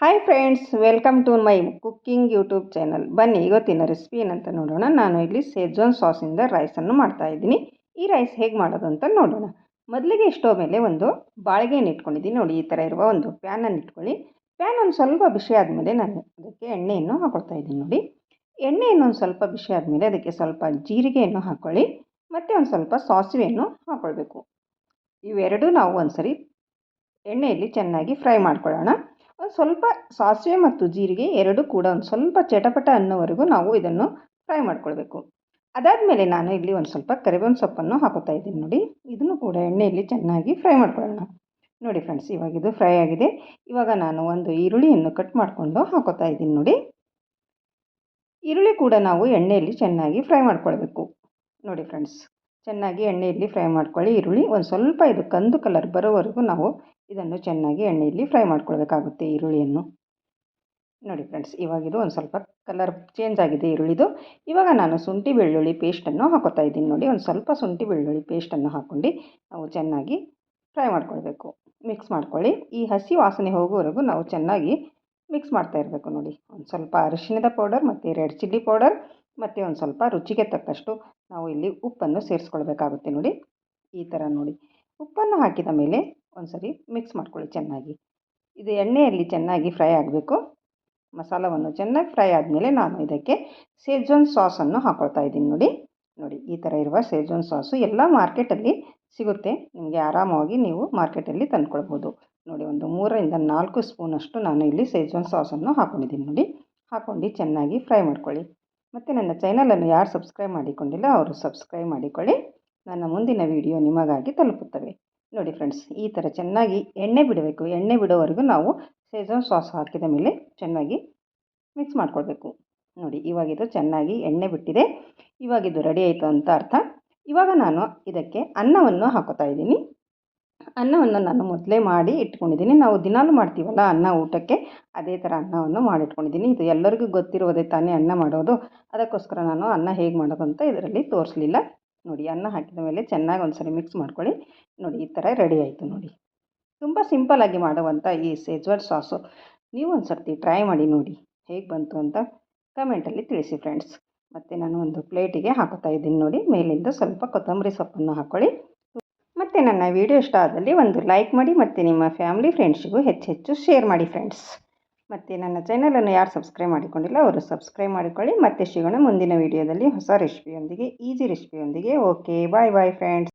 Hi friends welcome to my cooking YouTube channel ಬನ್ನಿ, ಇವತ್ತಿನ recipe ಏನಂತ ನೋಡೋಣ. ನಾನು ಇಲ್ಲಿ ಸೇಜೋನ್ ಸಾಸಿಂದ ರೈಸನ್ನು ಮಾಡ್ತಾ ಇದ್ದೀನಿ. ಈ ರೈಸ್ ಹೇಗೆ ಮಾಡೋದು ಅಂತ ನೋಡೋಣ. ಮೊದಲಿಗೆ ಸ್ಟೋವ್ ಮೇಲೆ ಒಂದು ಬಾಳಿಗೆಯನ್ನು ಇಟ್ಕೊಂಡಿದ್ದೀನಿ. ನೋಡಿ, ಈ ಥರ ಇರುವ ಒಂದು ಪ್ಯಾನನ್ನು ಇಟ್ಕೊಳ್ಳಿ. ಪ್ಯಾನ್ ಒಂದು ಸ್ವಲ್ಪ ಬಿಸಿ ಆದಮೇಲೆ ನಾನು ಅದಕ್ಕೆ ಎಣ್ಣೆಯನ್ನು ಹಾಕೊಳ್ತಾ ಇದ್ದೀನಿ. ನೋಡಿ, ಎಣ್ಣೆಯನ್ನು ಒಂದು ಸ್ವಲ್ಪ ಬಿಸಿ ಆದಮೇಲೆ ಅದಕ್ಕೆ ಸ್ವಲ್ಪ ಜೀರಿಗೆಯನ್ನು ಹಾಕ್ಕೊಳ್ಳಿ ಮತ್ತು ಒಂದು ಸ್ವಲ್ಪ ಸಾಸಿವೆಯನ್ನು ಹಾಕ್ಕೊಳ್ಬೇಕು ಇವೆರಡೂ ನಾವು ಒಂದು ಸರಿ ಎಣ್ಣೆಯಲ್ಲಿ ಚೆನ್ನಾಗಿ ಫ್ರೈ ಮಾಡ್ಕೊಳ್ಳೋಣ. ಸ್ವಲ್ಪ ಸಾಸಿವೆ ಮತ್ತು ಜೀರಿಗೆ ಎರಡು ಕೂಡ ಒಂದು ಸ್ವಲ್ಪ ಚಟಪಟ ಅನ್ನೋವರೆಗೂ ನಾವು ಇದನ್ನು ಫ್ರೈ ಮಾಡ್ಕೊಳ್ಬೇಕು. ಅದಾದಮೇಲೆ ನಾನು ಇಲ್ಲಿ ಒಂದು ಸ್ವಲ್ಪ ಕರಿಬೇವಿನ ಸೊಪ್ಪನ್ನು ಹಾಕೋತಾ ಇದ್ದೀನಿ ನೋಡಿ. ಇದನ್ನು ಕೂಡ ಎಣ್ಣೆಯಲ್ಲಿ ಚೆನ್ನಾಗಿ ಫ್ರೈ ಮಾಡ್ಕೊಳ್ಳೋಣ. ನೋಡಿ ಫ್ರೆಂಡ್ಸ್, ಇವಾಗ ಇದು ಫ್ರೈ ಆಗಿದೆ. ಇವಾಗ ನಾನು ಒಂದು ಈರುಳ್ಳಿಯನ್ನು ಕಟ್ ಮಾಡಿಕೊಂಡು ಹಾಕೋತಾ ಇದ್ದೀನಿ ನೋಡಿ. ಈರುಳ್ಳಿ ಕೂಡ ನಾವು ಎಣ್ಣೆಯಲ್ಲಿ ಚೆನ್ನಾಗಿ ಫ್ರೈ ಮಾಡ್ಕೊಳ್ಬೇಕು. ನೋಡಿ ಫ್ರೆಂಡ್ಸ್, ಚೆನ್ನಾಗಿ ಎಣ್ಣೆಯಲ್ಲಿ ಫ್ರೈ ಮಾಡ್ಕೊಳ್ಳಿ. ಈರುಳ್ಳಿ ಒಂದು ಸ್ವಲ್ಪ ಇದು ಕಂದು ಕಲರ್ ಬರೋವರೆಗೂ ನಾವು ಇದನ್ನು ಚೆನ್ನಾಗಿ ಎಣ್ಣೆಯಲ್ಲಿ ಫ್ರೈ ಮಾಡ್ಕೊಳ್ಬೇಕಾಗುತ್ತೆ ಈರುಳ್ಳಿಯನ್ನು. ನೋಡಿ ಫ್ರೆಂಡ್ಸ್ ಇವಾಗ ಇದು ಒಂದು ಸ್ವಲ್ಪ ಕಲರ್ ಚೇಂಜ್ ಆಗಿದೆ ಈರುಳ್ಳಿದು. ಇವಾಗ ನಾನು ಶುಂಠಿ ಬೆಳ್ಳುಳ್ಳಿ ಪೇಸ್ಟನ್ನು ಹಾಕೋತಾ ಇದ್ದೀನಿ. ನೋಡಿ ಒಂದು ಸ್ವಲ್ಪ ಶುಂಠಿ ಬೆಳ್ಳುಳ್ಳಿ ಪೇಸ್ಟನ್ನು ಹಾಕ್ಕೊಂಡು ನಾವು ಚೆನ್ನಾಗಿ ಫ್ರೈ ಮಾಡ್ಕೊಳ್ಬೇಕು. ಮಿಕ್ಸ್ ಮಾಡ್ಕೊಳ್ಳಿ. ಈ ಹಸಿ ವಾಸನೆ ಹೋಗುವವರೆಗೂ ನಾವು ಚೆನ್ನಾಗಿ ಮಿಕ್ಸ್ ಮಾಡ್ತಾ ಇರಬೇಕು ನೋಡಿ. ಒಂದು ಸ್ವಲ್ಪ ಅರಿಶಿಣದ ಪೌಡರ್ ಮತ್ತು ರೆಡ್ ಚಿಲ್ಲಿ ಪೌಡರ್ ಮತ್ತು ಒಂದು ಸ್ವಲ್ಪ ರುಚಿಗೆ ತಕ್ಕಷ್ಟು ನಾವು ಇಲ್ಲಿ ಉಪ್ಪನ್ನು ಸೇರಿಸ್ಕೊಳ್ಬೇಕಾಗುತ್ತೆ ನೋಡಿ. ಈ ಥರ ನೋಡಿ. ಉಪ್ಪನ್ನು ಹಾಕಿದ ಮೇಲೆ ಒಂದ್ಸರಿ ಮಿಕ್ಸ್ ಮಾಡ್ಕೊಳ್ಳಿ ಚೆನ್ನಾಗಿ. ಇದು ಎಣ್ಣೆಯಲ್ಲಿ ಚೆನ್ನಾಗಿ ಫ್ರೈ ಆಗಬೇಕು. ಮಸಾಲವನ್ನು ಚೆನ್ನಾಗಿ ಫ್ರೈ ಆದಮೇಲೆ ನಾನು ಇದಕ್ಕೆ ಸೇಜ್ವಾನ್ ಸಾಸನ್ನು ಹಾಕ್ಕೊಳ್ತಾ ಇದ್ದೀನಿ ನೋಡಿ. ನೋಡಿ, ಈ ಥರ ಇರುವ ಸೇಜ್ವಾನ್ ಸಾಸು ಎಲ್ಲ ಮಾರ್ಕೆಟಲ್ಲಿ ಸಿಗುತ್ತೆ. ನಿಮಗೆ ಆರಾಮವಾಗಿ ನೀವು ಮಾರ್ಕೆಟಲ್ಲಿ ತಂದುಕೊಳ್ಬೋದು. ನೋಡಿ, ಒಂದು ಮೂರರಿಂದ ನಾಲ್ಕು ಸ್ಪೂನಷ್ಟು ನಾನು ಇಲ್ಲಿ ಸೇಜ್ವಾನ್ ಸಾಸನ್ನು ಹಾಕ್ಕೊಂಡಿದ್ದೀನಿ ನೋಡಿ. ಹಾಕ್ಕೊಂಡು ಚೆನ್ನಾಗಿ ಫ್ರೈ ಮಾಡ್ಕೊಳ್ಳಿ. ಮತ್ತು ನನ್ನ ಚಾನಲನ್ನು ಯಾರು ಸಬ್ಸ್ಕ್ರೈಬ್ ಮಾಡಿಕೊಂಡಿಲ್ಲ, ಅವರು ಸಬ್ಸ್ಕ್ರೈಬ್ ಮಾಡಿಕೊಳ್ಳಿ. ನನ್ನ ಮುಂದಿನ ವಿಡಿಯೋ ನಿಮಗಾಗಿ ತಲುಪುತ್ತವೆ. ನೋಡಿ ಫ್ರೆಂಡ್ಸ್ ಈ ಥರ ಚೆನ್ನಾಗಿ ಎಣ್ಣೆ ಬಿಡಬೇಕು. ಎಣ್ಣೆ ಬಿಡೋವರೆಗೂ ನಾವು ಸೇಜನ್ ಸಾಸ್ ಹಾಕಿದ ಮೇಲೆ ಚೆನ್ನಾಗಿ ಮಿಕ್ಸ್ ಮಾಡ್ಕೊಳ್ಬೇಕು. ನೋಡಿ ಇವಾಗಿದು ಚೆನ್ನಾಗಿ ಎಣ್ಣೆ ಬಿಟ್ಟಿದೆ. ಇವಾಗಿದು ರೆಡಿ ಆಯಿತು ಅಂತ ಅರ್ಥ. ಇವಾಗ ನಾನು ಇದಕ್ಕೆ ಅನ್ನವನ್ನು ಹಾಕೋತಾ ಇದ್ದೀನಿ. ಅನ್ನವನ್ನು ನಾನು ಮೊದಲೇ ಮಾಡಿ ಇಟ್ಕೊಂಡಿದ್ದೀನಿ. ನಾವು ದಿನಾಲು ಮಾಡ್ತೀವಲ್ಲ ಅನ್ನ ಊಟಕ್ಕೆ, ಅದೇ ಥರ ಅನ್ನವನ್ನು ಮಾಡಿಟ್ಕೊಂಡಿದ್ದೀನಿ. ಇದು ಎಲ್ಲರಿಗೂ ಗೊತ್ತಿರುವುದೇ ತಾನೇ ಅನ್ನ ಮಾಡೋದು. ಅದಕ್ಕೋಸ್ಕರ ನಾನು ಅನ್ನ ಹೇಗೆ ಮಾಡೋದು ಅಂತ ಇದರಲ್ಲಿ ತೋರಿಸಲಿಲ್ಲ. ನೋಡಿ, ಅನ್ನ ಹಾಕಿದ ಮೇಲೆ ಚೆನ್ನಾಗಿ ಒಂದ್ಸರಿ ಮಿಕ್ಸ್ ಮಾಡ್ಕೊಳ್ಳಿ. ನೋಡಿ, ಈ ಥರ ರೆಡಿ ಆಯಿತು ನೋಡಿ. ತುಂಬ ಸಿಂಪಲ್ಲಾಗಿ ಮಾಡುವಂಥ ಈ ಸೇಜ್ವಾನ್ ಸಾಸು. ನೀವು ಒಂದು ಸರ್ತಿ ಟ್ರೈ ಮಾಡಿ ನೋಡಿ, ಹೇಗೆ ಬಂತು ಅಂತ ಕಮೆಂಟಲ್ಲಿ ತಿಳಿಸಿ ಫ್ರೆಂಡ್ಸ್ ಮತ್ತು ನಾನು ಒಂದು ಪ್ಲೇಟಿಗೆ ಹಾಕೋತಾ ಇದ್ದೀನಿ ನೋಡಿ. ಮೇಲಿಂದ ಸ್ವಲ್ಪ ಕೊತ್ತಂಬರಿ ಸೊಪ್ಪನ್ನು ಹಾಕ್ಕೊಳ್ಳಿ ಮತ್ತು ನನ್ನ ವೀಡಿಯೋ ಇಷ್ಟ ಆದಲ್ಲಿ ಒಂದು ಲೈಕ್ ಮಾಡಿ, ಮತ್ತು ನಿಮ್ಮ ಫ್ಯಾಮಿಲಿ ಫ್ರೆಂಡ್ಸಿಗೂ ಹೆಚ್ಚು ಹೆಚ್ಚು ಶೇರ್ ಮಾಡಿ ಫ್ರೆಂಡ್ಸ್ ಮತ್ತು ನನ್ನ ಚಾನಲನ್ನು ಯಾರು ಸಬ್ಸ್ಕ್ರೈಬ್ ಮಾಡಿಕೊಂಡಿಲ್ಲ, ಅವರು ಸಬ್ಸ್ಕ್ರೈಬ್ ಮಾಡಿಕೊಳ್ಳಿ. ಮತ್ತೆ ಸಿಗೋಣ ಮುಂದಿನ ವಿಡಿಯೋದಲ್ಲಿ ಹೊಸ ರೆಸಿಪಿಯೊಂದಿಗೆ ಈಸಿ ರೆಸಿಪಿಯೊಂದಿಗೆ ಓಕೆ ಬಾಯ್ ಬಾಯ್ ಫ್ರೆಂಡ್ಸ್